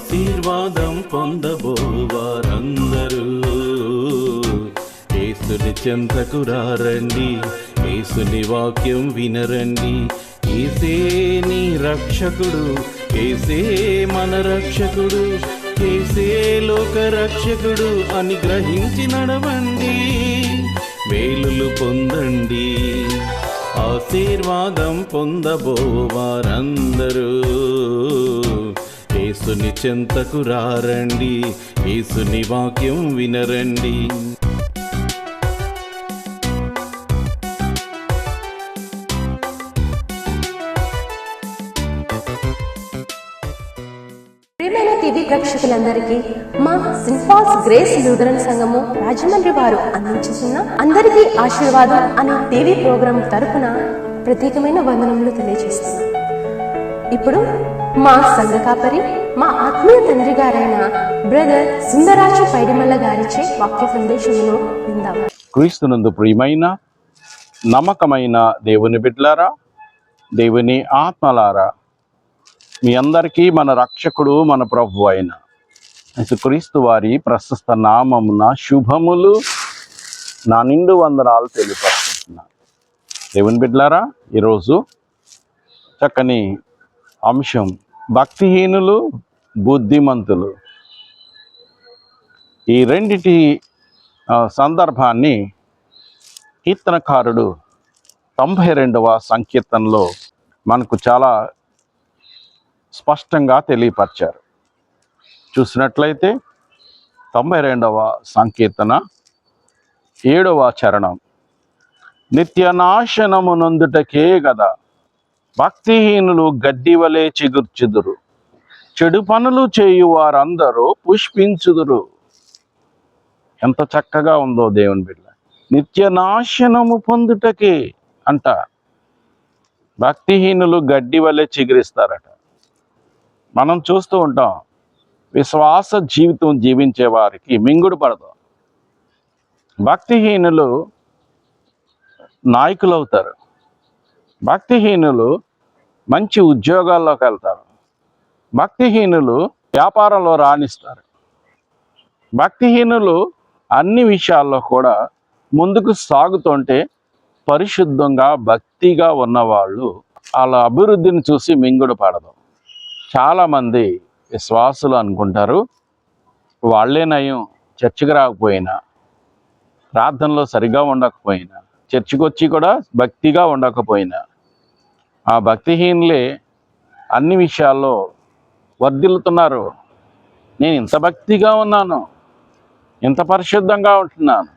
ఆశీర్వాదం పొందబోవారందరూ. ఏసుని చెంతకు రారండి ఏసుని వాక్యం వినరండి. ఏసే నీ రక్షకుడు ఏసే మన రక్షకుడు ఏసే లోక రక్షకుడు అని గ్రహించి నడవండి. వేలులు పొందండి ఆశీర్వాదం పొందబోవారందరూ. యేసుని చెంతకు రారండి. యేసుని వాక్యం వినరండి. ప్రియమైన టీవీ ప్రేక్షకులందరికీ మా సింపాల్స్ గ్రేస్ లూథరన్ సంఘము రాజమండ్రి వారు అందించుతున్న అందరికీ ఆశీర్వాదం అనే టీవీ ప్రోగ్రాం తరపున ప్రత్యేకమైన వందనములు తెలియజేస్తున్నాం. ఇప్పుడు మా సంఘ కాపరి మా ఆత్మీయ తండ్రి గారైన బ్రదర్ సుందరాజు పైడిమల్ల గారిచే వాక్య సందేశమును విందాం. క్రీస్తునందు ప్రియమైన నమ్మకమైన దేవుని బిడ్లారా దేవుని ఆత్మలారా మీ అందరికీ మన రక్షకుడు మన ప్రభు అయిన క్రీస్తు వారి ప్రశస్త నామమున శుభములు నా నిండు వందనాలు తెలియపరుచుకుంటున్నా దేవుని బిడ్లారా ఈరోజు చక్కని అంశం భక్తిహీనులు బుద్ధిమంతులు. ఈ రెండిటి సందర్భాన్ని కీర్తనకారుడు తొంభై రెండవ సంకీర్తనలో మనకు చాలా స్పష్టంగా తెలియపరిచారు. చూసినట్లయితే తొంభై రెండవ సంకీర్తన ఏడవ చరణం. నిత్యనాశనము నొందుటకే గదా భక్తిహీనులు గడ్డి వలె చిగుర్చుదురు చెడు పనులు చేయు వారందరూ పుష్పించుదురు. ఎంత చక్కగా ఉందో దేవుని బిడ్డ. నిత్య నాశనము పొందుటకే అంట. భక్తిహీనులు గడ్డి వల్లే చిగురిస్తారట. మనం చూస్తూ ఉంటాం. విశ్వాస జీవితం జీవించే వారికి మింగుడు పడదు. భక్తిహీనులు నాయకులు అవుతారు భక్తిహీనులు మంచి ఉద్యోగాల్లోకి వెళ్తారు. భక్తిహీనులు వ్యాపారంలో రాణిస్తారు. భక్తిహీనులు అన్ని విషయాల్లో కూడా ముందుకు సాగుతుంటే పరిశుద్ధంగా భక్తిగా ఉన్నవాళ్ళు వాళ్ళ అభివృద్ధిని చూసి మింగుడు పడదు చాలామంది విశ్వాసులు అనుకుంటారు వాళ్ళే నయం చర్చికి రాకపోయినా ప్రార్థనలో సరిగా ఉండకపోయినా చర్చికి వచ్చి కూడా భక్తిగా ఉండకపోయినా ఆ భక్తిహీనులే అన్ని విషయాల్లో వర్ధిల్లుతున్నారు. నేను ఇంత భక్తిగా ఉన్నాను ఇంత పరిశుద్ధంగా ఉంటున్నాను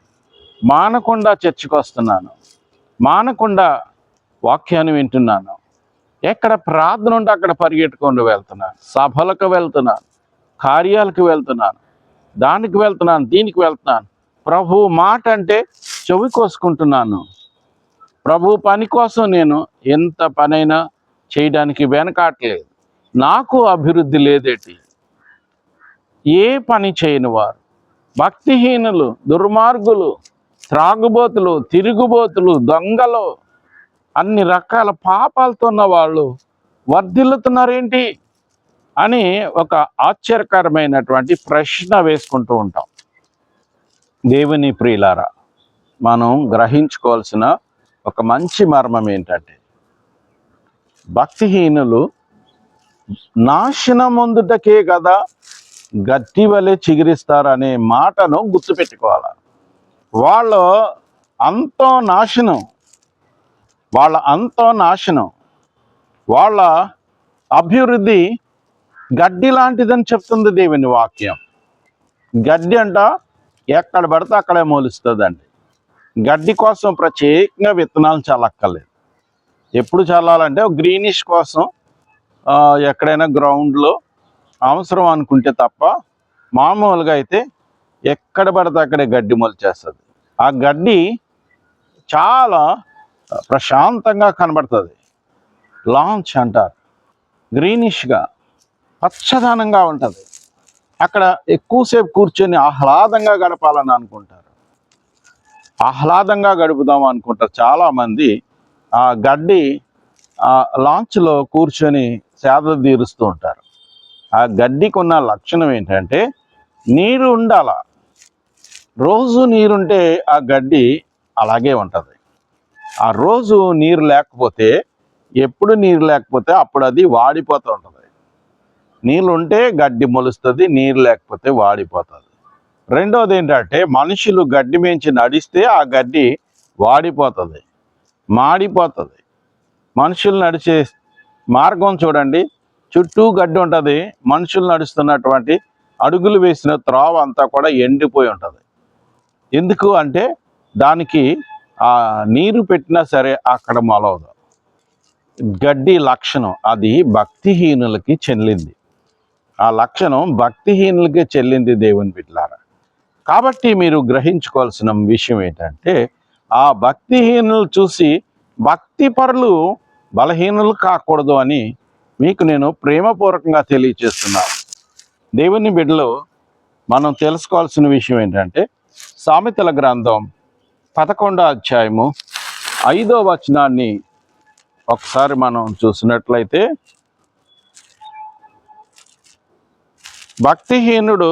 మానకుండా చర్చికి వస్తున్నాను మానకుండా వాక్యాన్ని వింటున్నాను ఎక్కడ ప్రార్థన ఉంటే అక్కడ పరిగెట్టుకుంటూ వెళ్తున్నాను సభలకు వెళ్తున్నాను కార్యాలకు వెళ్తున్నాను దానికి వెళ్తున్నాను దీనికి వెళ్తున్నాను. ప్రభు మాట అంటే చెవి కోసుకుంటున్నాను. ప్రభు పని కోసం నేను ఎంత పనైనా చేయడానికి వెనకాట్లేదు నాకు అభివృద్ధి లేదేటి? ఏ పని చేయని వారు? భక్తిహీనులు దుర్మార్గులు త్రాగుబోతులు తిరుగుబోతులు దొంగలు అన్ని రకాల పాపాలతో ఉన్న వాళ్ళు వర్ధిల్లుతున్నారేంటి? అని ఒక ఆశ్చర్యకరమైనటువంటి ప్రశ్న వేసుకుంటూ ఉంటాం. దేవుని ప్రియులారా మనం గ్రహించుకోవాల్సిన ఒక మంచి మర్మం ఏంటంటే భక్తిహీనులు నాశనమొందుటకే కదా గట్టి వలె చిగిరిస్తారనే మాటను గుర్తుపెట్టుకోవాలి? వాళ్ళు అంతో నాశనం వాళ్ళ అంతో నాశనం వాళ్ళ అభివృద్ధి గడ్డి లాంటిదని చెప్తుంది దేవుని వాక్యం. గడ్డి అంట ఎక్కడ పడితే అక్కడే మొలుస్తుందండి. గడ్డి కోసం ప్రత్యేకంగా విత్తనాలు చల్లక్కర్లేదు. ఎప్పుడు చల్లాలంటే గ్రీనిష్ కోసం ఎక్కడైనా గ్రౌండ్లో అవసరం అనుకుంటే తప్ప మామూలుగా అయితే ఎక్కడ పడితే అక్కడే గడ్డి మొలిచేస్తుంది ఆ గడ్డి చాలా ప్రశాంతంగా కనబడుతుంది. లాంచ్ అంటారు. గ్రీనిష్గా పచ్చదనంగా ఉంటుంది. అక్కడ ఎక్కువసేపు కూర్చొని ఆహ్లాదంగా గడపాలని అనుకుంటారు. ఆహ్లాదంగా గడుపుదాం అనుకుంటారు చాలామంది. ఆ గడ్డి లాంచ్లో కూర్చొని సేద తీరుస్తూ ఉంటారు. ఆ గడ్డికి ఉన్న లక్షణం ఏంటంటే నీరు ఉండాల. రోజు నీరుంటే ఆ గడ్డి అలాగే ఉంటుంది. ఆ రోజు నీరు లేకపోతే ఎప్పుడు నీరు లేకపోతే అప్పుడు అది వాడిపోతూ ఉంటుంది. నీళ్ళు ఉంటే గడ్డి మొలుస్తుంది నీరు లేకపోతే వాడిపోతుంది. రెండోది ఏంటంటే మనుషులు గడ్డి మించి నడిస్తే ఆ గడ్డి వాడిపోతుంది మాడిపోతుంది. మనుషులు నడిచే మార్గం చూడండి చుట్టూ గడ్డి ఉంటుంది మనుషులు నడుస్తున్నటువంటి అడుగులు వేసిన త్రావ అంతా కూడా ఎండిపోయి ఉంటుంది. ఎందుకు అంటే దానికి ఆ నీరు పెట్టినా సరే అక్కడ మొలవదు. గడ్డి లక్షణం అది భక్తిహీనులకి చెల్లింది. ఆ లక్షణం భక్తిహీనులకి చెల్లింది దేవుని బిడ్డలారా. కాబట్టి మీరు గ్రహించుకోవాల్సిన విషయం ఏంటంటే ఆ భక్తిహీనులు చూసి భక్తి పరులు బలహీనులు కాకూడదు అని మీకు నేను ప్రేమపూర్వకంగా తెలియచేస్తున్నాను. దేవుని బిడ్డలు మనం తెలుసుకోవాల్సిన విషయం ఏంటంటే సామెతల గ్రంథం పదకొండో అధ్యాయము ఐదో వచనాన్ని ఒకసారి మనం చూసినట్లయితే భక్తిహీనుడు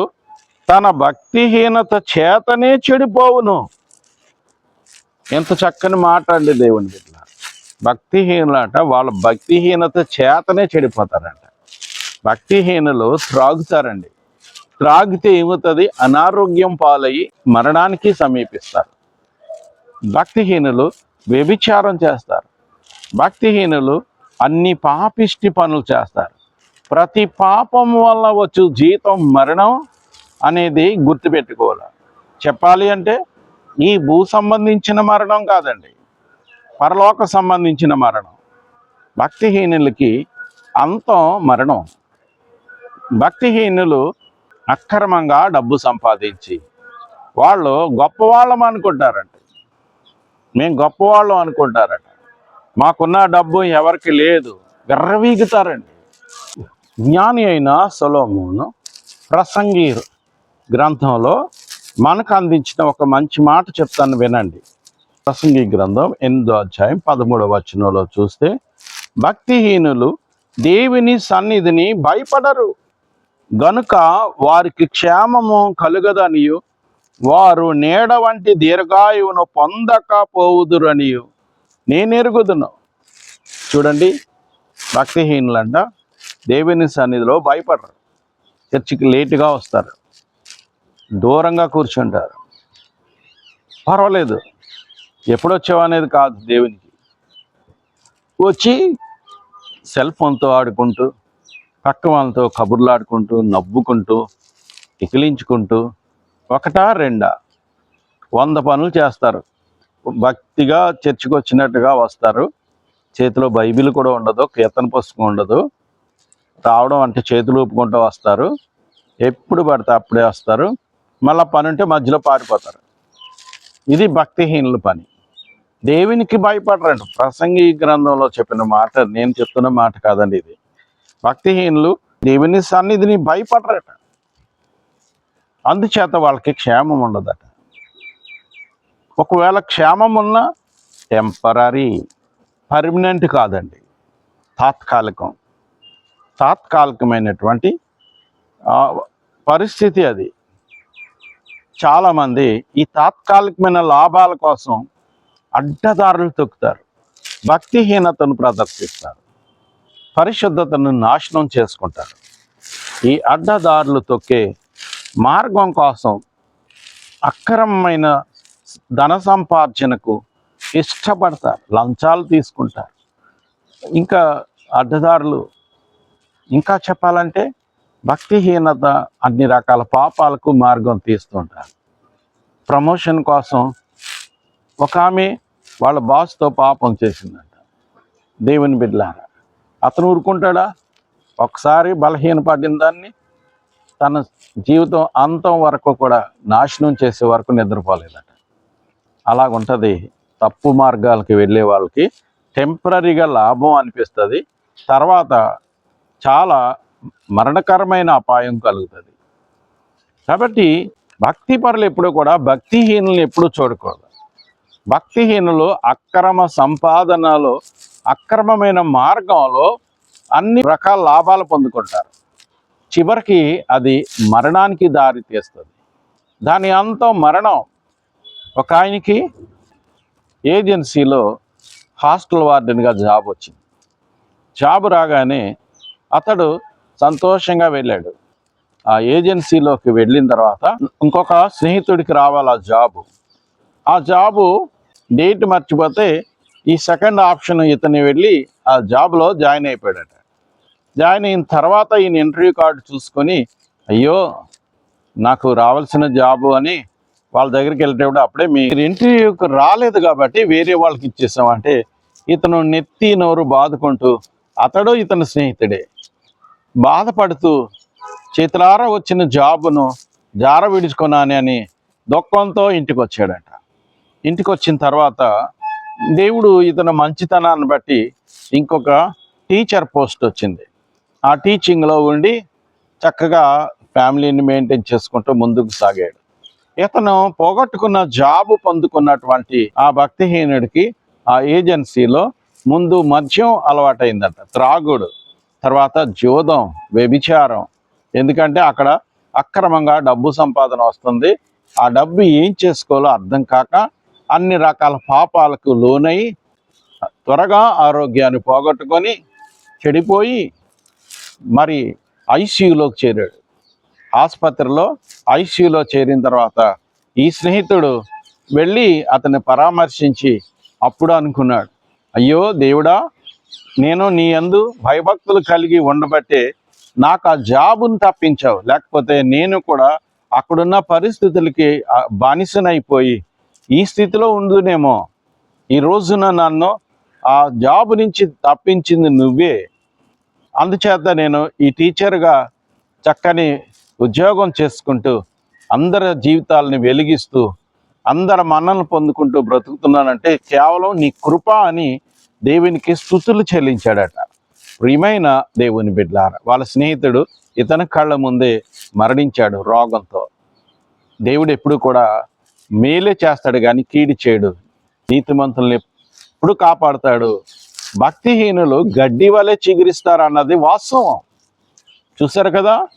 తన భక్తిహీనత చేతనే చెడిపోవును. ఎంత చక్కని మాట అండి దేవుని బిడ్డ. భక్తిహీనులట వాళ్ళ భక్తిహీనత చేతనే చెడిపోతారంట. భక్తిహీనులు త్రాగుతారండి. త్రాగితే ఏమవుతుంది? అనారోగ్యం పాలయ్యి మరణానికి సమీపిస్తారు. భక్తిహీనులు వ్యభిచారం చేస్తారు. భక్తిహీనులు అన్ని పాపిష్టి పనులు చేస్తారు. ప్రతి పాపం వల్ల వచ్చు జీతం మరణం అనేది గుర్తుపెట్టుకోవాలి. చెప్పాలి అంటే ఈ భూ సంబంధించిన మరణం కాదండి. పరలోక సంబంధించిన మరణం. భక్తిహీనులకి అంతం మరణం. భక్తిహీనులు అక్రమంగా డబ్బు సంపాదించి వాళ్ళు గొప్పవాళ్ళం అనుకుంటారంట మేము గొప్పవాళ్ళం అనుకుంటారట మాకున్న డబ్బు ఎవరికి లేదు. గర్రవీగుతారండి జ్ఞాని అయిన సొలోమును ప్రసంగీరు గ్రంథంలో మనకు అందించిన ఒక మంచి మాట చెప్తాను వినండి. ప్రసంగి గ్రంథం ఎనిమిదో అధ్యాయం పదమూడవ వచనంలో చూస్తే భక్తిహీనులు దేవుని సన్నిధిని భయపడరు. గనుక వారికి క్షేమము కలుగదనియు. వారు నీడ వంటి దీర్ఘాయువును పొందకపోవుదురనియు. నేనెరుగుదును. చూడండి భక్తిహీనులంట దేవుని సన్నిధిలో భయపడరు. చర్చికి లేటుగా వస్తారు. దూరంగా కూర్చుంటారు. పర్వాలేదు. ఎప్పుడొచ్చావు అనేది కాదు దేవునికి. వచ్చి సెల్ ఫోన్తో ఆడుకుంటూ పక్క వాళ్ళతో కబుర్లు ఆడుకుంటూ నవ్వుకుంటూ ఇకిలించుకుంటూ ఒకటా రెండా? వంద పనులు చేస్తారు. భక్తిగా చర్చికి వచ్చినట్టుగా వస్తారు. చేతిలో బైబిల్ కూడా ఉండదు కీర్తన పుస్తకం ఉండదు. రావడం అంటే చేతులు ఊపుకుంటూ వస్తారు. ఎప్పుడు పడితే అప్పుడే వస్తారు. మళ్ళీ పని ఉంటే మధ్యలో పారిపోతారు. ఇది భక్తిహీనుల పని. దేవునికి భయపడరండి. ప్రసంగి గ్రంథంలో చెప్పిన మాట నేను చెప్తున్న మాట కాదండి ఇది. భక్తిహీనులు దేవుని సన్నిధిని భయపడరట. అందుచేత వాళ్ళకి క్షేమం ఉండదట. ఒకవేళ క్షేమం ఉన్నా టెంపరీ పర్మనెంట్ కాదండి. తాత్కాలికం. తాత్కాలికమైనటువంటి పరిస్థితి అది. చాలామంది ఈ తాత్కాలికమైన లాభాల కోసం అడ్డదారులు తొక్కుతారు. భక్తిహీనతను ప్రదర్శిస్తారు. పరిశుద్ధతను నాశనం చేసుకుంటారు. ఈ అడ్డదారులు తొక్కే మార్గం కోసం అక్రమమైన ధన సంపార్జనకు ఇష్టపడతారు. లంచాలు తీసుకుంటారు. ఇంకా అడ్డదారులు ఇంకా చెప్పాలంటే భక్తిహీనత అన్ని రకాల పాపాలకు మార్గం తీస్తుంటారు. ప్రమోషన్ కోసం ఒక ఆమె వాళ్ళ బాస్తో పాపం చేసిందంట. దేవుని బిడ్డలారా అతను ఊరుకుంటాడా? ఒకసారి బలహీనపడిన దాన్ని తన జీవితం అంతం వరకు కూడా నాశనం చేసే వరకు నిద్రపోలేదట. అలాగుంటుంది తప్పు మార్గాలకి వెళ్ళే వాళ్ళకి టెంపరీగా లాభం అనిపిస్తుంది. తర్వాత చాలా మరణకరమైన అపాయం కలుగుతుంది. కాబట్టి భక్తి పరులు ఎప్పుడు కూడా భక్తిహీనులను ఎప్పుడూ చూడకూడదు. భక్తిహీనులు అక్రమ సంపాదనలో అక్రమమైన మార్గంలో అన్ని రకాల లాభాలు పొందుకుంటారు. చివరికి అది మరణానికి దారి తీస్తుంది. దాని అంతం మరణం. ఒక ఆయనకి ఏజెన్సీలో హాస్టల్ వార్డెన్గా జాబ్ వచ్చింది. జాబ్ రాగానే అతడు సంతోషంగా వెళ్ళాడు. ఆ ఏజెన్సీలోకి వెళ్ళిన తర్వాత ఇంకొక స్నేహితుడికి రావాలి ఆ జాబు. ఆ జాబు డేట్ మర్చిపోతే ఈ సెకండ్ ఆప్షన్ ఇతని వెళ్ళి ఆ జాబ్లో జాయిన్ అయిపోయాడట. జాయిన్ అయిన తర్వాత ఈయన ఇంటర్వ్యూ కార్డు చూసుకొని అయ్యో నాకు రావాల్సిన జాబు అని వాళ్ళ దగ్గరికి వెళ్ళేటప్పుడు అప్పుడే మీరు ఇంటర్వ్యూకి రాలేదు కాబట్టి వేరే వాళ్ళకి ఇచ్చేసామంటే ఇతను నెత్తి నోరు బాదుకుంటూ అతడు ఇతని స్నేహితుడే. బాధపడుతూ చేతులారా వచ్చిన జాబును జార విడుచుకున్నాను అని దుఃఖంతో ఇంటికి వచ్చాడట ఇంటికి వచ్చిన తర్వాత దేవుడు ఇతను మంచితనాన్ని బట్టి ఇంకొక టీచర్ పోస్ట్ వచ్చింది. ఆ టీచింగ్లో ఉండి చక్కగా ఫ్యామిలీని మెయింటైన్ చేసుకుంటూ ముందుకు సాగాడు. ఇతను పోగొట్టుకున్న జాబు పొందుకున్నటువంటి ఆ భక్తిహీనుడికి ఆ ఏజెన్సీలో ముందు మద్యం అలవాటైందట. త్రాగుడు. తర్వాత జోదం వ్యభిచారం. ఎందుకంటే అక్కడ అక్రమంగా డబ్బు సంపాదన వస్తుంది. ఆ డబ్బు ఏం చేసుకోవాలో అర్థం కాక అన్ని రకాల పాపాలకు లోనై త్వరగా ఆరోగ్యాన్ని పోగొట్టుకొని చెడిపోయి మరి ఐసీయూలోకి చేరాడు. ఆసుపత్రిలో ఐసీయూలో చేరిన తర్వాత ఈ స్నేహితుడు వెళ్ళి అతన్ని పరామర్శించి అప్పుడు అనుకున్నాడు అయ్యో దేవుడా నేను నీ యందు భయభక్తులు కలిగి ఉండబట్టే నాకు ఆ జాబును తప్పించావు. లేకపోతే నేను కూడా అక్కడున్న పరిస్థితులకి బానిసనైపోయి ఈ స్థితిలో ఉండునేమో. ఈ రోజున నన్ను ఆ జాబ్ నుంచి తప్పించింది నువ్వే. అందుచేత నేను ఈ టీచర్గా చక్కని ఉద్యోగం చేసుకుంటూ అందరి జీవితాలని వెలిగిస్తూ అందరి మన్నలు పొందుకుంటూ బ్రతుకుతున్నానంటే కేవలం నీ కృప అని దేవునికి స్థుతులు చెల్లించాడట. ప్రియమైన దేవుని బిడ్లార వాళ్ళ స్నేహితుడు ఇతని కళ్ళ ముందే మరణించాడు రోగంతో. దేవుడు ఎప్పుడు కూడా మేలే చేస్తాడు కానీ కీడి చేయడు. నీతిమంతుల్ని ఎప్పుడు కాపాడుతాడు. భక్తిహీనులు గడ్డి వలె చిగురిస్తారు అన్నది వాస్తవం. చూశారు కదా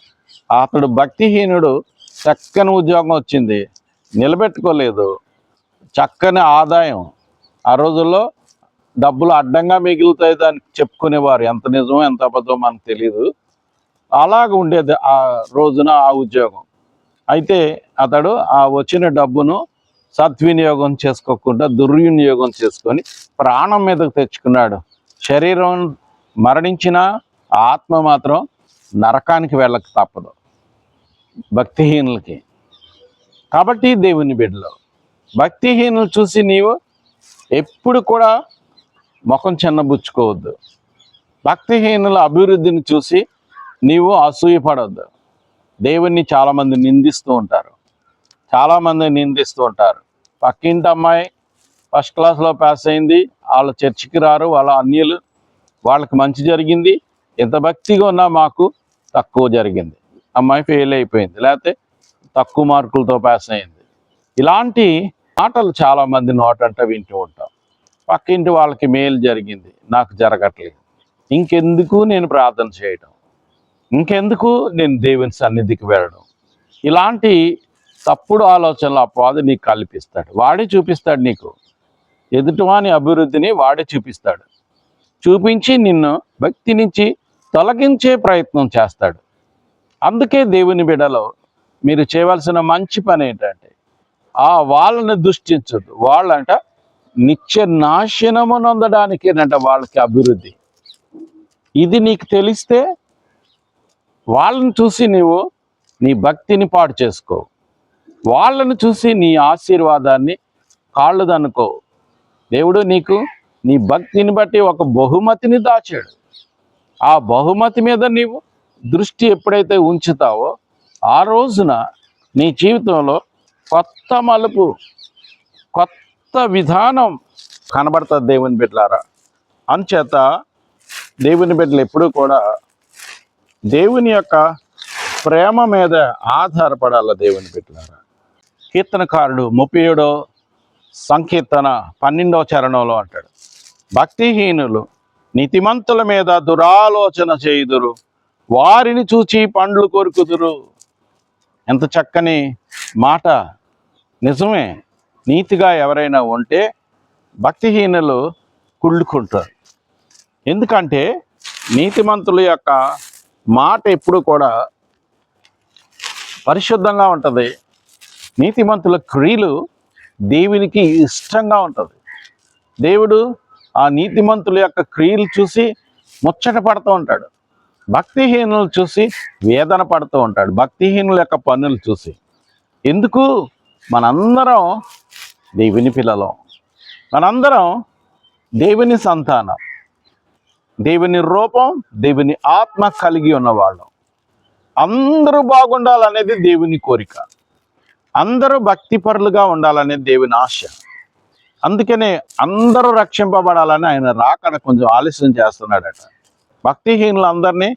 అతడు భక్తిహీనుడు చక్కని ఉద్యోగం వచ్చింది నిలబెట్టుకోలేదు. చక్కని ఆదాయం. ఆ రోజుల్లో డబ్బులు అడ్డంగా మిగులుతాయి దానికి చెప్పుకునేవారు. ఎంత నిజమో ఎంత అబద్ధమో మనకు తెలియదు అలాగ ఉండేది ఆ రోజున ఆ ఉద్యోగం. అయితే అతడు ఆ వచ్చిన డబ్బును సద్వినియోగం చేసుకోకుండా దుర్వినియోగం చేసుకొని ప్రాణం మీదకు తెచ్చుకున్నాడు. శరీరం మరణించిన ఆత్మ మాత్రం నరకానికి వెళ్ళక తప్పదు. భక్తిహీనులకి. కాబట్టి దేవుని బిడ్డలు భక్తిహీనులు చూసి నీవు ఎప్పుడు కూడా ముఖం చిన్నబుచ్చుకోవద్దు. భక్తిహీనుల అభివృద్ధిని చూసి నీవు అసూయపడద్దు. దేవుణ్ణి చాలామంది నిందిస్తూ ఉంటారు. చాలామంది నిందిస్తూ ఉంటారు. పక్కింటి అమ్మాయి ఫస్ట్ క్లాస్లో పాస్ అయింది. వాళ్ళ చర్చికి రారు. వాళ్ళ అన్యులు వాళ్ళకి మంచి జరిగింది. ఎంత భక్తిగా ఉన్నా మాకు తక్కువ జరిగింది. అమ్మాయి ఫెయిల్ అయిపోయింది. లేకపోతే తక్కువ మార్కులతో పాస్ అయింది. ఇలాంటి మాటలు చాలామంది నోటంట వింటూ ఉంటాం. పక్కింటి వాళ్ళకి మేలు జరిగింది. నాకు జరగట్లేదు. ఇంకెందుకు నేను ప్రార్థన చేయడం ఇంకెందుకు నేను దేవుని సన్నిధికి వెళ్ళడం? ఇలాంటి తప్పుడు ఆలోచనలు అపవాది నీకు కల్పిస్తాడు. వాడే చూపిస్తాడు నీకు. ఎదుటివాని అభివృద్ధిని వాడే చూపిస్తాడు. చూపించి నిన్ను భక్తి నుంచి తొలగించే ప్రయత్నం చేస్తాడు. అందుకే దేవుని బిడలో మీరు చేయవలసిన మంచి పని ఏంటంటే ఆ వాళ్ళని దృష్టించదు వాళ్ళంట నిత్య నాశనము నొందడానికేనంట వాళ్ళకి అభివృద్ధి. ఇది నీకు తెలిస్తే వాళ్ళని చూసి నీవు నీ భక్తిని పాడు చేసుకో. వాళ్ళని చూసి నీ ఆశీర్వాదాన్ని కాళ్ళదనుకో దేవుడు నీకు నీ భక్తిని బట్టి ఒక బహుమతిని దాచాడు. ఆ బహుమతి మీద నీవు దృష్టి ఎప్పుడైతే ఉంచుతావో ఆ రోజున నీ జీవితంలో కొత్త మలుపు కొత్త విధానం కనబడుతుంది దేవుని బిడ్డలారా అంచేత దేవుని బిడ్డలు ఎప్పుడూ కూడా దేవుని యొక్క ప్రేమ మీద ఆధారపడాల దేవుని బిడ్డలారా? కీర్తనకారుడు ముప్పై ఏడో సంకీర్తన పన్నెండవ చరణంలో అంటాడు భక్తిహీనులు నీతిమంతుల మీద దురాలోచన చేయుదురు వారిని చూచి పండ్లు కొరుకుదురు. ఎంత చక్కని మాట. నిజమే. నీతిగా ఎవరైనా ఉంటే భక్తిహీనులు కుళ్ళుకుంటారు. ఎందుకంటే నీతిమంతుల యొక్క మాట ఎప్పుడు కూడా పరిశుద్ధంగా ఉంటుంది. నీతిమంతుల క్రియలు దేవునికి ఇష్టంగా ఉంటుంది. దేవుడు ఆ నీతిమంతుల యొక్క క్రియలు చూసి ముచ్చట పడుతూ ఉంటాడు. భక్తిహీనులు చూసి వేదన పడుతూ ఉంటాడు. భక్తిహీనుల యొక్క పనులు చూసి. ఎందుకు? మనందరం దేవుని పిల్లలం. మనందరం దేవుని సంతానం. దేవుని రూపం దేవుని ఆత్మ కలిగి ఉన్నవాళ్ళం. అందరూ బాగుండాలనేది దేవుని కోరిక. అందరూ భక్తిపరులుగా ఉండాలనేది దేవుని ఆశ. అందుకనే అందరూ రక్షింపబడాలని ఆయన రాకడ కొంచెం ఆలస్యం చేస్తున్నాడట. భక్తిహీనులందరినీ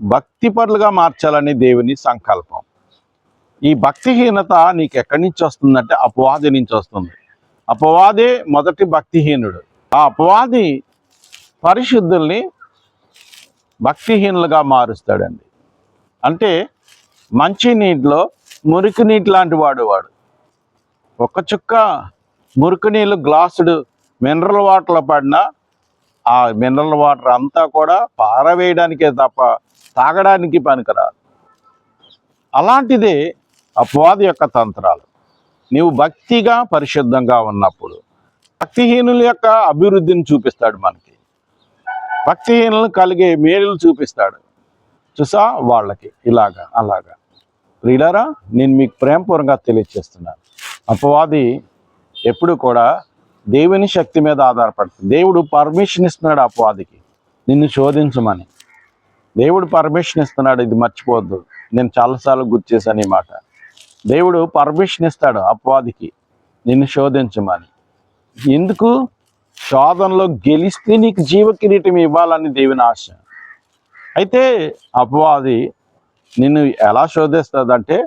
భక్తిపరులుగా మార్చాలని దేవుని సంకల్పం. ఈ భక్తిహీనత నీకు ఎక్కడి నుంచి వస్తుందంటే అపవాది నుంచి వస్తుంది. అపవాదే మొదటి భక్తిహీనుడు. ఆ అపవాది పరిశుద్ధుల్ని భక్తిహీనులుగా మారుస్తాడండి. అంటే మంచి నీటిలో మురికి నీటి లాంటి వాడు వాడు. ఒక చుక్క మురికి నీళ్ళు గ్లాసుడు మినరల్ వాటర్లో పడినా ఆ మినరల్ వాటర్ అంతా కూడా పారవేయడానికే తప్ప తాగడానికి పనికిరాదు. అలాంటిదే అపవాది యొక్క తంత్రాలు. నీవు భక్తిగా పరిశుద్ధంగా ఉన్నప్పుడు భక్తిహీనుల యొక్క అభివృద్ధిని చూపిస్తాడు మనకి. భక్తిహీనులు కలిగే మేలులు చూపిస్తాడు. చూసా? వాళ్ళకి. ఇలాగా అలాగా. ప్రియులారా నేను మీకు ప్రేమపూర్వంగా తెలియజేస్తున్నాను అపవాది ఎప్పుడు కూడా దేవుని శక్తి మీద ఆధారపడుతుంది. దేవుడు పర్మిషన్ ఇస్తున్నాడు అపవాదికి. నిన్ను శోధించమని. దేవుడు పర్మిషన్ ఇస్తున్నాడు. ఇది మర్చిపోవద్దు. నేను చాలాసార్లు గుర్తు చేశాను ఈ మాట. దేవుడు పర్మిషన్ ఇస్తాడు అపవాదికి నిన్ను శోధించమని. ఎందుకు? శోధనలో గెలిస్తే నీకు జీవ కిరీటం ఇవ్వాలని దేవుని ఆశ. అయితే అపవాది నిన్ను ఎలా శోధిస్తుందంటే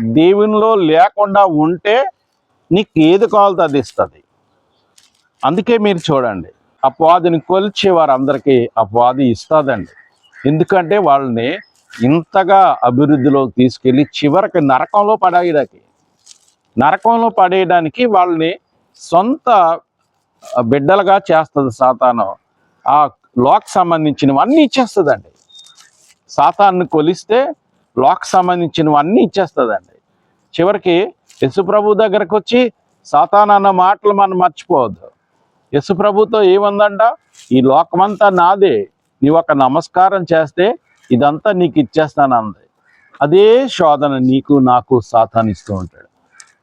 దేవునిలో లేకుండా ఉంటే నీకు ఏది కావాలో అది ఇస్తుంది. అందుకే మీరు చూడండి అపవాదిని కొలిచే వారందరికీ అపవాది ఇస్తుందండి ఎందుకంటే వాళ్ళని ఇంతగా అభివృద్ధిలోకి తీసుకెళ్ళి చివరికి నరకంలో పడేయడానికి నరకంలో పడేయడానికి వాళ్ళని సొంత బిడ్డలుగా చేస్తుంది సాతాను. ఆ లోక్ సంబంధించినవన్నీ ఇచ్చేస్తుందండి. సాతాన్ని కొలిస్తే లోక్ సంబంధించినవన్నీ ఇచ్చేస్తుందండి. చివరికి యశుప్రభు దగ్గరకు వచ్చి సాతాన్ అన్న మాటలు మనం మర్చిపోవద్దు. యశుప్రభుతో ఏముందంట? ఈ లోకమంతా నాదే. నీవు ఒక నమస్కారం చేస్తే ఇదంతా నీకు ఇచ్చేస్తాను అంది. అదే శోధన నీకు నాకు సాతానిస్తూ ఉంటాడు.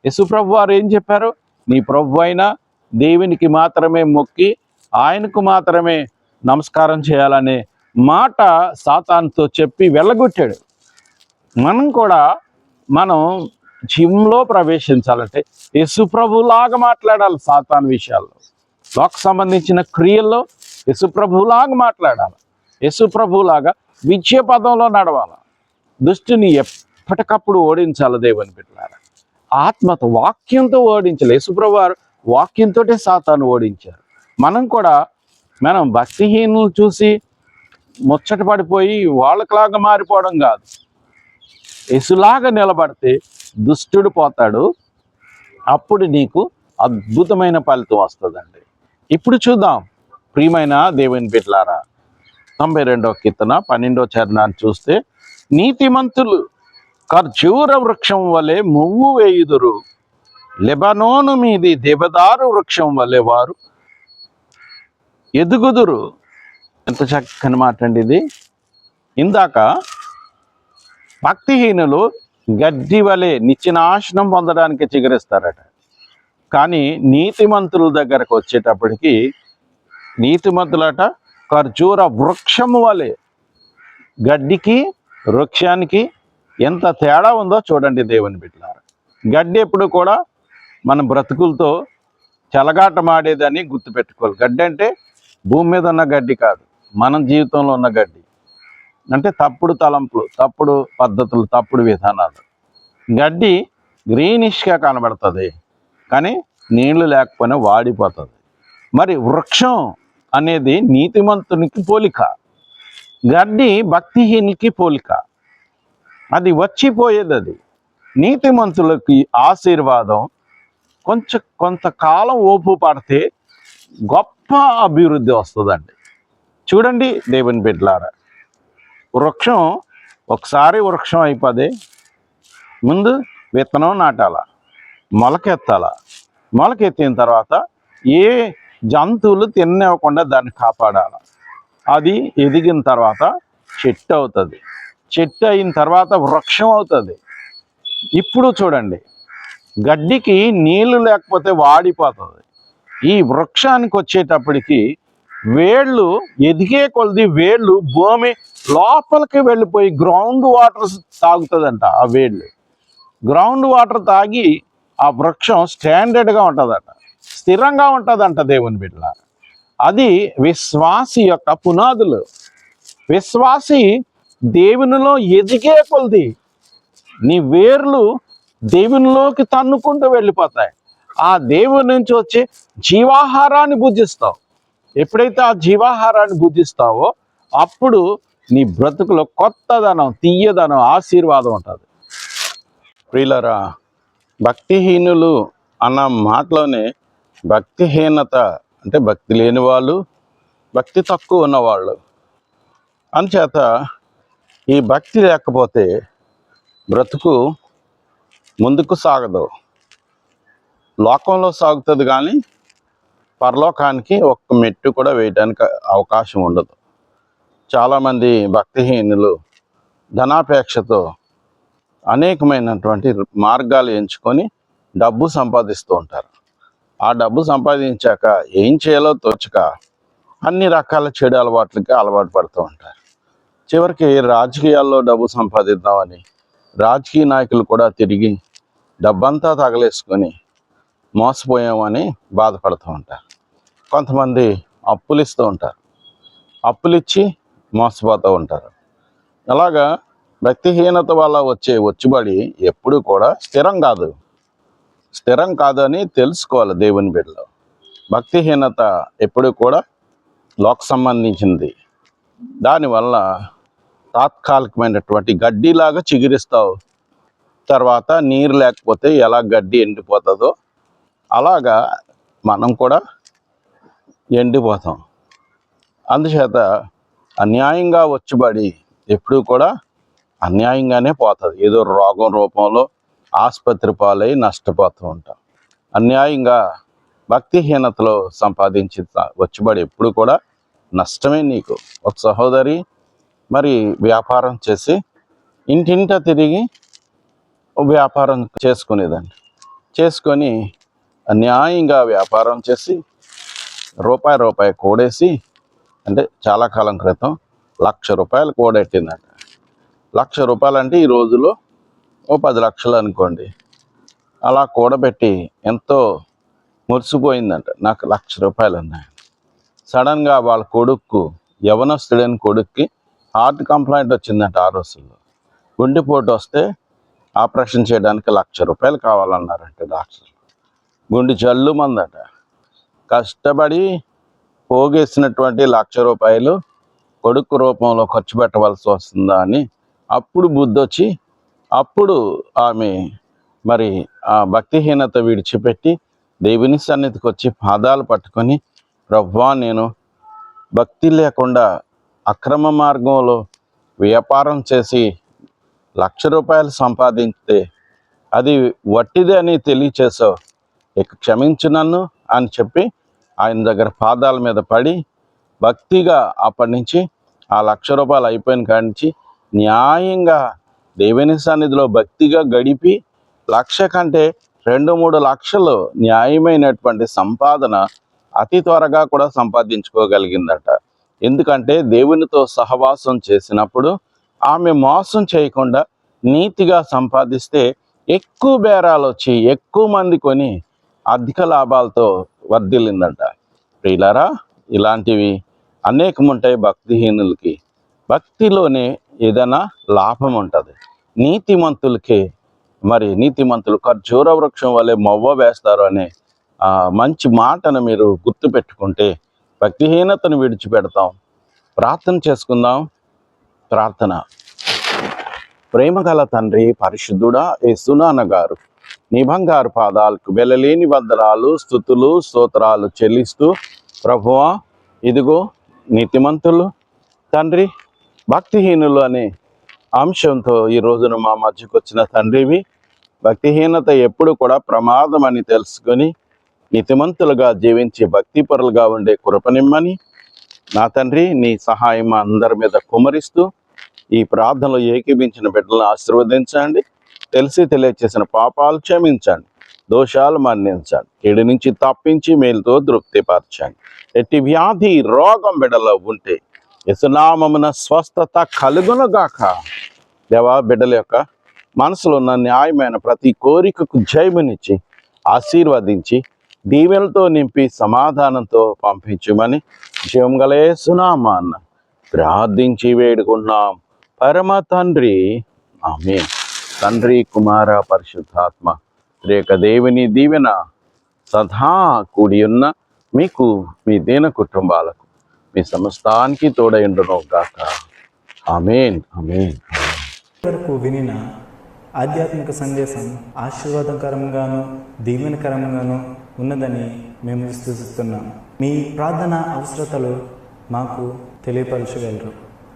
యశుప్రభు వారు ఏం చెప్పారు? నీ ప్రభు అయినా దేవునికి మాత్రమే మొక్కి ఆయనకు మాత్రమే నమస్కారం చేయాలనే మాట సాతాన్తో చెప్పి వెళ్ళగొట్టాడు. మనం కూడా మనం జిమ్లో ప్రవేశించాలంటే యశుప్రభులాగా మాట్లాడాలి సాతాన్ విషయాల్లో. లోక సంబంధించిన క్రియల్లో యశుప్రభులాగా మాట్లాడాలి. యశుప్రభులాగా విజయ పదంలో నడవాలి. దుష్టిని ఎప్పటికప్పుడు ఓడించాలి దేవుని బిడ్డలారా. ఆత్మతో వాక్యంతో ఓడించాలి. యశుప్రభు వాక్యంతోటే వాక్యంతో సాతాను ఓడించారు. మనం కూడా మనం భక్తిహీనులు చూసి ముచ్చట పడిపోయి వాళ్ళకిలాగా మారిపోవడం కాదు. ఎసులాగా నిలబడితే దుష్టుడు పోతాడు. అప్పుడు నీకు అద్భుతమైన ఫలితం వస్తుందండి. ఇప్పుడు చూద్దాం. ప్రియమైన దేవుని బిడ్డలారా తొంభై రెండవ కీర్తన పన్నెండవ చరణాన్ని చూస్తే నీతిమంతులు ఖర్జూర వృక్షం వలె మువ్వు వేయుదురు. లెబనోను మీది దేవదారు వృక్షం వలె వారు ఎదుగుదురు. ఎంత చక్కని మాట అండి ఇది. ఇందాక భక్తిహీనులు గడ్డి వలె నిచ్చినాశనం పొందడానికి చిగురిస్తారట. కానీ నీతిమంతుల దగ్గరకు వచ్చేటప్పటికి నీతిమంతులట ఖర్జూర వృక్షము వలె. గడ్డికి వృక్షానికి ఎంత తేడా ఉందో చూడండి దేవుని బిడ్డలారు. గడ్డి ఎప్పుడు కూడా మన బ్రతుకులతో చెలగాటమాడేదని గుర్తుపెట్టుకోవాలి. గడ్డి అంటే భూమి మీద ఉన్న గడ్డి కాదు మన జీవితంలో ఉన్న గడ్డి. అంటే తప్పుడు తలంపులు తప్పుడు పద్ధతులు తప్పుడు విధానాలు. గడ్డి గ్రీనిష్గా కనబడుతుంది కానీ నీళ్ళు లేకపోయినా వాడిపోతుంది. మరి వృక్షం అనేది నీతిమంతునికి పోలిక గడ్డి భక్తిహీనికి పోలిక. అది వచ్చిపోయేది అది నీతిమంతులకి ఆశీర్వాదం కొంచెం కొంతకాలం ఓపు పడితే గొప్ప అభివృద్ధి వస్తుందండి. చూడండి దేవుని బిడ్డలారా వృక్షం ఒకసారి వృక్షం అయిపోదే. ముందు విత్తనం నాటాల మొలకెత్తాల. మొలకెత్తిన తర్వాత ఏ జంతువులు తిననివ్వకుండా దాన్ని కాపాడాలి. అది ఎదిగిన తర్వాత చెట్టు అవుతుంది. చెట్టు అయిన తర్వాత వృక్షం అవుతుంది. ఇప్పుడు చూడండి గడ్డికి నీళ్ళు లేకపోతే వాడిపోతుంది. ఈ వృక్షానికి వచ్చేటప్పటికి వేళ్ళు ఎదిగే కొలది వేళ్ళు భూమి లోపలికి వెళ్ళిపోయి గ్రౌండ్ వాటర్ తాగుతుందంట ఆ వేళ్ళు. గ్రౌండ్ వాటర్ తాగి ఆ వృక్షం స్టాండర్డ్గా ఉంటుందట. స్థిరంగా ఉంటుందంట దేవుని బిడ్డ అది విశ్వాసి యొక్క పునాదులు. విశ్వాసి దేవునిలో ఎదిగే కొలది. నీ వేర్లు దేవునిలోకి తన్నుకుంటూ వెళ్ళిపోతాయి. ఆ దేవుని నుంచి వచ్చి జీవాహారాన్ని భుజిస్తావు ఎప్పుడైతే ఆ జీవాహారాన్ని భుజిస్తావో అప్పుడు నీ బ్రతుకులో కొత్తదనం తీయదనం ఆశీర్వాదం ఉంటుంది. ప్రియులరా భక్తిహీనులు అన్న మాటలోనే భక్తిహీనత అంటే భక్తి లేని వాళ్ళు భక్తి తక్కువ ఉన్నవాళ్ళు. అందుచేత ఈ భక్తి లేకపోతే బ్రతుకు ముందుకు సాగదు. లోకంలో సాగుతుంది కానీ పరలోకానికి ఒక్క మెట్టు కూడా వేయడానికి అవకాశం ఉండదు. చాలామంది భక్తిహీనులు ధనాపేక్షతో అనేకమైనటువంటి మార్గాలు ఎంచుకొని డబ్బు సంపాదిస్తూ ఉంటారు. ఆ డబ్బు సంపాదించాక ఏం చేయాలో తోచక అన్ని రకాల చెడు అలవాట్లకి అలవాటు పడుతూ ఉంటారు. చివరికి రాజకీయాల్లో డబ్బు సంపాదిద్దామని రాజకీయ నాయకులు కూడా తిరిగి డబ్బంతా తగలేసుకొని మోసపోయామని బాధపడుతూ ఉంటారు. కొంతమంది అప్పులు ఇస్తూ ఉంటారు. అప్పులిచ్చి మోసపోతూ ఉంటారు. అలాగా భక్తిహీనత వల్ల వచ్చే వచ్చుబడి ఎప్పుడు కూడా స్థిరం కాదు. స్థిరం కాదని తెలుసుకోవాలి దేవుని బిడ్డలో. భక్తిహీనత ఎప్పుడు కూడా లోక్ సంబంధించింది. దానివల్ల తాత్కాలికమైనటువంటి గడ్డిలాగా చిగురిస్తావు. తర్వాత నీరు లేకపోతే ఎలా గడ్డి ఎండిపోతుందో అలాగా మనం కూడా ఎండిపోతాం. అందుచేత అన్యాయంగా వచ్చుబడి ఎప్పుడూ కూడా అన్యాయంగానే పోతుంది. ఏదో రోగం రూపంలో ఆసుపత్రి పాలై నష్టపోతూ ఉంటాం. అన్యాయంగా భక్తిహీనతలో సంపాదించి వచ్చుబడి ఎప్పుడు కూడా నష్టమే నీకు. ఒక సహోదరి మరి వ్యాపారం చేసి ఇంటింట తిరిగి వ్యాపారం చేసుకునేదండి. చేసుకొని అన్యాయంగా వ్యాపారం చేసి రూపాయి రూపాయి కూడేసి అంటే చాలా కాలం క్రితం లక్ష రూపాయలు కూడెట్టిందంట. లక్ష రూపాయలు అంటే ఈ రోజులో ఓ పది లక్షలు అనుకోండి. అలా కూడబెట్టి ఎంతో మురిసిపోయిందంట. నాకు లక్ష రూపాయలు ఉన్నాయి సడన్గా వాళ్ళ కొడుక్కు యవనస్తుడైన కొడుక్కి హార్ట్ కంప్లైంట్ వచ్చిందంట ఆ రోజుల్లో. గుండెపోటు వస్తే ఆపరేషన్ చేయడానికి లక్ష రూపాయలు కావాలన్నారంట డాక్టర్లు గుండె జల్లు మందట కష్టపడి పోగేసినటువంటి లక్ష రూపాయలు కొడుకు రూపంలో ఖర్చు పెట్టవలసి వస్తుందా అని అప్పుడు బుద్ధి వచ్చి అప్పుడు ఆమె మరి ఆ భక్తిహీనత విడిచిపెట్టి దేవుని సన్నిధికి వచ్చి పాదాలు పట్టుకొని ప్రవ్వా నేను భక్తి లేకుండా అక్రమ మార్గంలో వ్యాపారం చేసి లక్ష రూపాయలు సంపాదించితే అది వట్టిదే అని తెలియచేసావు ఇక క్షమించు నన్ను అని చెప్పి ఆయన దగ్గర పాదాల మీద పడి భక్తిగా అప్పటి నుంచి ఆ లక్ష రూపాయలు అయిపోయిన కాడి నుంచి న్యాయంగా దేవుని సన్నిధిలో భక్తిగా గడిపి లక్ష కంటే రెండు మూడు లక్షలు న్యాయమైనటువంటి సంపాదన అతి త్వరగా కూడా సంపాదించుకోగలిగిందట. ఎందుకంటే దేవునితో సహవాసం చేసినప్పుడు ఆమె మోసం చేయకుండా నీతిగా సంపాదిస్తే ఎక్కువ బేరాలు వచ్చి ఎక్కువ మంది కొని అధిక లాభాలతో వర్ధిల్లిందట. ప్రియులరా ఇలాంటివి అనేకం ఉంటాయి భక్తిహీనులకి. భక్తిలోనే ఏదైనా లాభం ఉంటుంది. నీతిమంతులకి మరి నీతిమంతులు ఖర్జూర వృక్షం వలె మొవ్వ వేస్తారు అనే మంచి మాటను మీరు గుర్తుపెట్టుకుంటే భక్తిహీనతను విడిచిపెడతాం. ప్రార్థన చేసుకుందాం. ప్రార్థన. ప్రేమగల తండ్రి పరిశుద్ధుడా యేసునాన్న గారు నీ బంగారు పాదాలకు వెలలేని వందనాలు స్థుతులు స్తోత్రాలు చెల్లిస్తూ ప్రభువా ఇదిగో నీతిమంతులు. తండ్రి భక్తిహీనులు అనే అంశంతో ఈ రోజున మా మధ్యకు వచ్చిన తండ్రివి భక్తిహీనత ఎప్పుడు కూడా ప్రమాదం అని తెలుసుకొని నితిమంతులుగా జీవించి భక్తిపరులుగా ఉండే కృపనిమ్మని నా తండ్రి నీ సహాయం మా అందరి మీద కుమరిస్తూ ఈ ప్రార్థనలో ఏకీభించిన బిడ్డలను ఆశీర్వదించండి. తెలిసి తెలియచేసిన పాపాలు క్షమించండి. దోషాలు మన్నించండి. కీడు నుంచి తప్పించి మేలుతో తృప్తిపరచండి. ఎట్టి వ్యాధి రోగం బిడ్డలో ఉంటే యసునామమున స్వస్థత కలుగునుగాక. దేవా బిడ్డల యొక్క మనసులో ఉన్న న్యాయమైన ప్రతి కోరికకు జయమునిచ్చి ఆశీర్వదించి దీవెనలతో నింపి సమాధానంతో పంపించమని జీవం సునామాన్న ప్రార్థించి వేడుకున్నాం పరమ తండ్రి ఆమె తండ్రి కుమార పరిశుద్ధాత్మ రేఖ దేవుని దీవెన సదా కూడి ఉన్న మీకు మీ దీన కుటుంబాలకు మీ సమస్తానికి తోడైండును గాక. Amen amen. వరకు వినిన ఆధ్యాత్మిక సందేశం ఆశీర్వాదకరంగాను దీవెనకరంగాను ఉన్నదని మేము విశ్వసిస్తున్నాం మీ ప్రార్థన అవసరతలు మాకు తెలియపరచగలరు.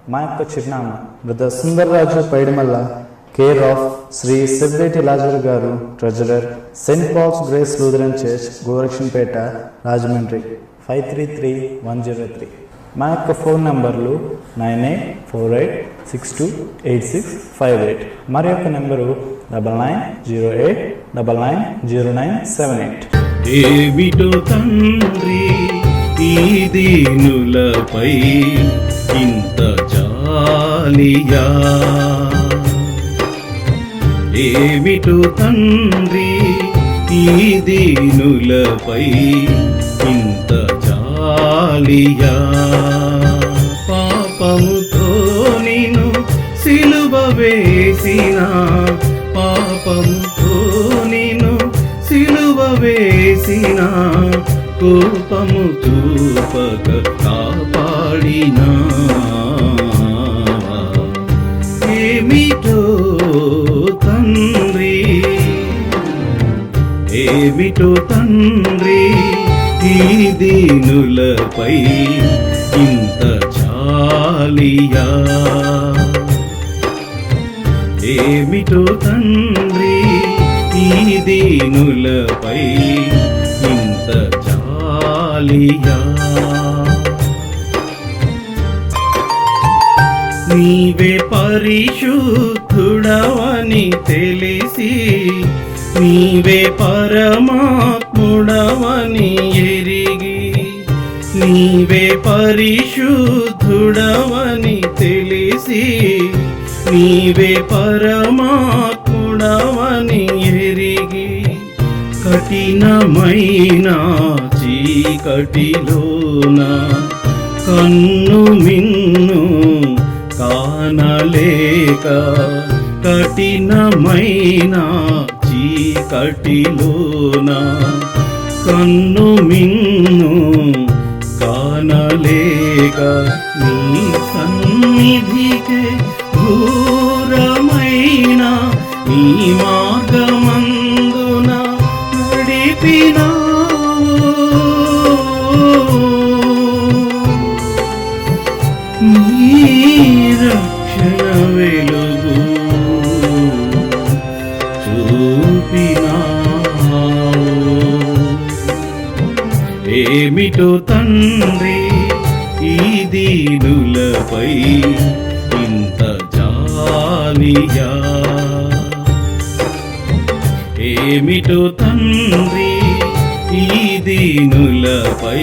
మా యొక్క చిరునామా brother Sundarraju Paidimalla care of Sri Sebreti Lazar గారు treasurer Saint Paul's Grace Lutheran Church Gorakshanpeta Rajahmundry five three three one zero three. మా యొక్క ఫోన్ నంబర్లు nine eight four eight six two eight six five eight. మరి యొక్క number double nine zero eight double nine zero nine seven eight. ఏమిటో తండ్రి ఈ దీనులపై ఇంత జాలియా? ఏమిటో తండ్రి ఈ దీనులపై ఇంత జాలియా పాపముతో నేను సిలువ వేసిన. పాపముతో నేను సిలువ వేసిన. కోపము చూపక కాపాడినా. ఏమిటో తండ్రి? ఏమిటో తండ్రి? దీనులపై ఇంత చాలియా? ఏమిటో తండ్రి ఈ దీనులపై ఇంత చాలియా? నీవే పరిశుద్ధుడవని తెలిసి నీవే పరమాత్ముడవని ఎరిగి నీవే పరిశుద్ధుడవని తెలిసి నీవే పరమాత్ముడవని ఎరిగి కఠినమైన చీకటిలోన కన్ను మిన్ను కానలేక కఠినమైన చీకటిలోన కన్ను మిన్ను కానలేక నీ సన్నిధికే ఘోరమైన నీ మార్గమందున నడిపినా ఏమిటో తండ్రి ఈ దీనులపై ఇంత జాలియా ఏమిటో తండ్రి ఈ దీనులపై